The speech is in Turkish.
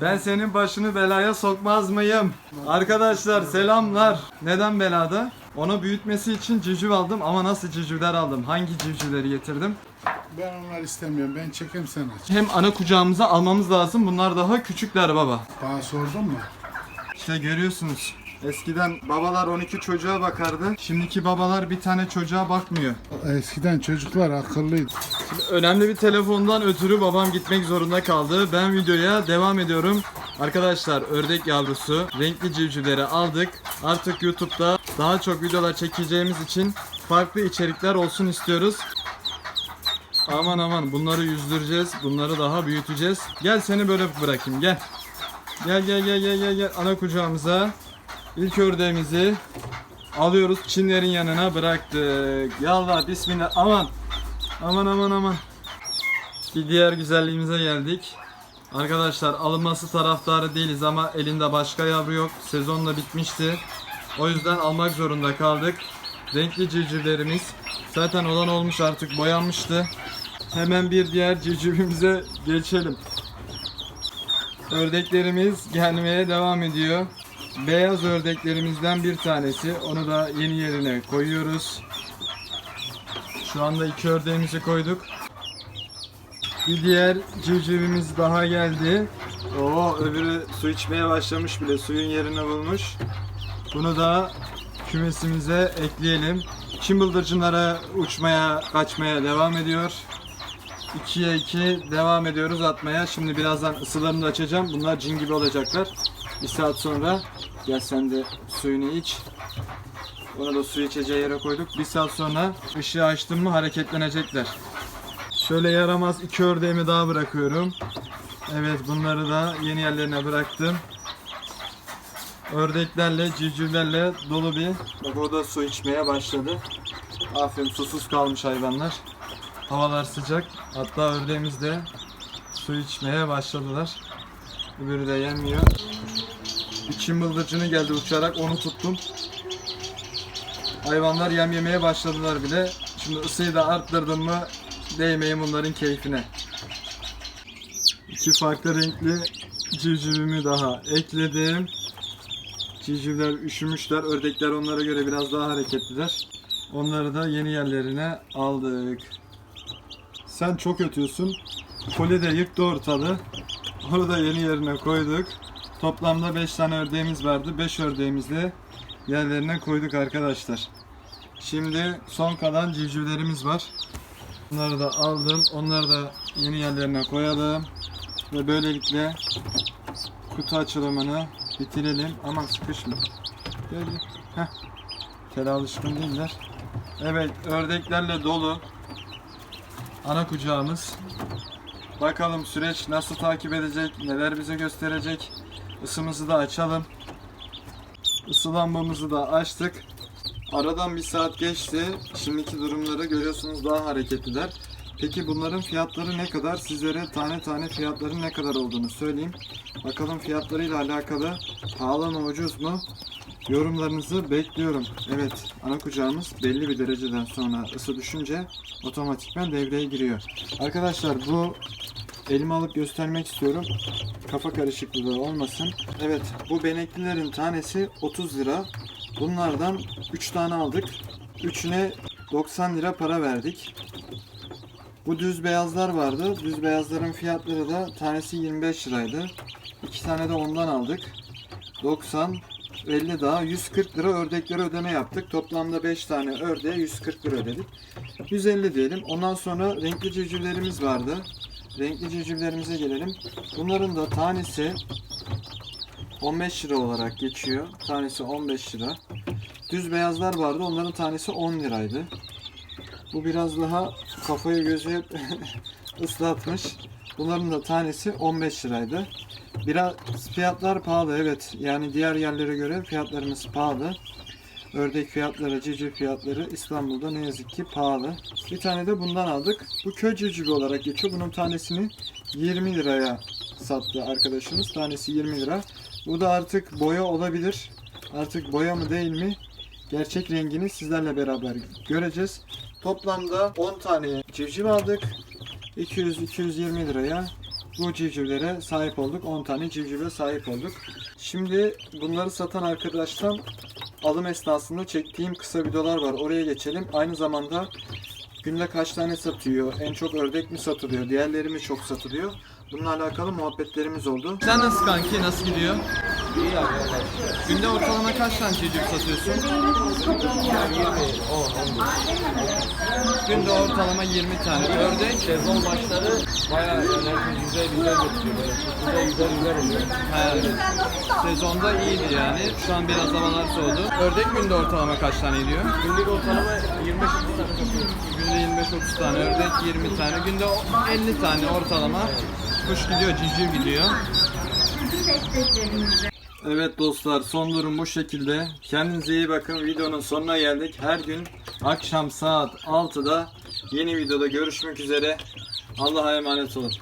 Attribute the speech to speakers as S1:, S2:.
S1: Ben senin başını belaya sokmaz mıyım? Arkadaşlar selamlar. Neden belada? Onu büyütmesi için civciv aldım ama nasıl civcivler aldım? Hangi civcivleri getirdim?
S2: Ben onlar istemiyorum. Ben çekeyim sen aç.
S1: Hem ana kucağımıza almamız lazım. Bunlar daha küçükler baba.
S2: Bana sordun mu?
S1: İşte görüyorsunuz. Eskiden babalar 12 çocuğa bakardı. Şimdiki babalar bir tane çocuğa bakmıyor.
S2: Eskiden çocuklar akıllıydı.
S1: Önemli bir telefondan ötürü babam gitmek zorunda kaldı. Ben videoya devam ediyorum. Arkadaşlar ördek yavrusu renkli civcivleri aldık. Artık YouTube'da daha çok videolar çekeceğimiz için farklı içerikler olsun istiyoruz. Aman aman bunları yüzdüreceğiz. Bunları daha büyüteceğiz. Gel seni böyle bırakayım gel. Gel gel gel gel gel gel ana kucağımıza. İlk ördeğimizi alıyoruz. Çinlerin yanına bıraktık. Yallah bismillah. Aman. Aman aman aman. Bir diğer güzelliğimize geldik. Arkadaşlar alınması taraftarı değiliz ama elinde başka yavru yok. Sezon da bitmişti. O yüzden almak zorunda kaldık. Renkli civcivlerimiz. Zaten olan olmuş artık boyanmıştı. Hemen bir diğer civcivimize geçelim. Ördeklerimiz gelmeye devam ediyor. Beyaz ördeklerimizden bir tanesi. Onu da yeni yerine koyuyoruz. Şu anda iki ördeğimizi koyduk. Bir diğer civcivimiz daha geldi. Oo öbürü su içmeye başlamış bile. Suyun yerini bulmuş. Bunu da kümesimize ekleyelim. Çim bıldırcınlara uçmaya, kaçmaya devam ediyor. 2'ye 2 devam ediyoruz atmaya. Şimdi birazdan ısılarını da açacağım. Bunlar cin gibi olacaklar. Bir saat sonra gel sen de suyunu iç. Onu da su içeceği yere koyduk. Bir saat sonra ışığı açtım mı hareketlenecekler. Şöyle yaramaz iki ördeğimi daha bırakıyorum. Evet bunları da yeni yerlerine bıraktım. Ördeklerle, civcivlerle dolu bir... Bak o da su içmeye başladı. Aferin susuz kalmış hayvanlar. Havalar sıcak. Hatta ördeğimiz de su içmeye başladılar. Öbürü de yemiyor. Bir çim bıldırcını geldi uçarak onu tuttum. Hayvanlar yem yemeye başladılar bile. Şimdi ısıyı da arttırdım mı değmeyin bunların keyfine. İki farklı renkli civcivimi daha ekledim. Civcivler üşümüşler. Ördekler onlara göre biraz daha hareketliler. Onları da yeni yerlerine aldık. Sen çok ötüyorsun. Koli de yıktı ortalığı. Onu da yeni yerine koyduk. Toplamda 5 tane ördeğimiz vardı. 5 ördeğimizi yerlerine koyduk arkadaşlar. Şimdi son kalan civcivlerimiz var. Bunları da aldım. Onları da yeni yerlerine koyalım. Ve böylelikle kutu açılımını bitirelim. Aman sıkışma. Gel. Heh. Tel alışkın değiller. Evet ördeklerle dolu. Ana kucağımız. Bakalım süreç nasıl takip edecek, neler bize gösterecek. Isımızı da açalım. Isı lambamızı da açtık. Aradan bir saat geçti. Şimdiki durumları görüyorsunuz daha hareketliler. Peki bunların fiyatları ne kadar? Sizlere tane tane fiyatların ne kadar olduğunu söyleyeyim. Bakalım fiyatlarıyla alakalı pahalı mı ucuz mu? Yorumlarınızı bekliyorum. Evet, ana kucağımız belli bir dereceden sonra ısı düşünce otomatikman devreye giriyor. Arkadaşlar bu elime alıp göstermek istiyorum. Kafa karışıklığı olmasın. Evet, bu beneklilerin tanesi 30 lira. Bunlardan 3 tane aldık. Üçüne 90 lira para verdik. Bu düz beyazlar vardı. Düz beyazların fiyatları da tanesi 25 liraydı. İki tane de ondan aldık. 90, 50 daha 140 lira ördeklere ödeme yaptık. Toplamda 5 tane ördeğe 140 lira ödedik. 150 diyelim. Ondan sonra renkli civcivlerimiz vardı. Renkli civcivlerimize gelelim. Bunların da tanesi 15 lira olarak geçiyor. Tanesi 15 lira. Düz beyazlar vardı. Onların tanesi 10 liraydı. Bu biraz daha kafayı gözü hep ıslatmış. Bunların da tanesi 15 liraydı. Biraz fiyatlar pahalı evet. Yani diğer yerlere göre fiyatlarımız pahalı. Ördek fiyatları, civciv fiyatları İstanbul'da ne yazık ki pahalı. Bir tane de bundan aldık. Bu köy civcivi olarak geçiyor. Bunun tanesini 20 liraya sattı arkadaşımız. Tanesi 20 lira. Bu da artık boya olabilir. Artık boya mı değil mi? Gerçek rengini sizlerle beraber göreceğiz. Toplamda 10 tane civciv aldık. 200-220 liraya bu civcivlere sahip olduk. 10 tane civcive sahip olduk. Şimdi bunları satan arkadaştan alım esnasında çektiğim kısa videolar var. Oraya geçelim. Aynı zamanda günde kaç tane satıyor, en çok ördek mi satılıyor, diğerleri mi çok satılıyor? Bununla alakalı muhabbetlerimiz oldu. Sen nasıl kanki? Nasıl gidiyor?
S3: İyi abi.
S1: Günde ortalama kaç tane civciv satıyorsun?
S3: Yani 20, 10, 15.
S1: Günde ortalama 20 tane. Ördek
S3: Sezon başları bayağı yani güzel güzel götürüyor. Böyle güzel güzel güzel oluyor.
S1: He, sezonda iyiydi yani. Şu an biraz havalar soğudu. Ördek günde ortalama kaç tane ediyor?
S3: Günlük ortalama 25-30 tane satıyoruz.
S1: Günde 25-30 tane ördek, 20 tane. Günde 50 tane ortalama kuş gidiyor, civciv gidiyor. Evet dostlar son durum bu şekilde. Kendinize iyi bakın. Videonun sonuna geldik. Her gün akşam saat 6'da yeni videoda görüşmek üzere. Allah'a emanet olun.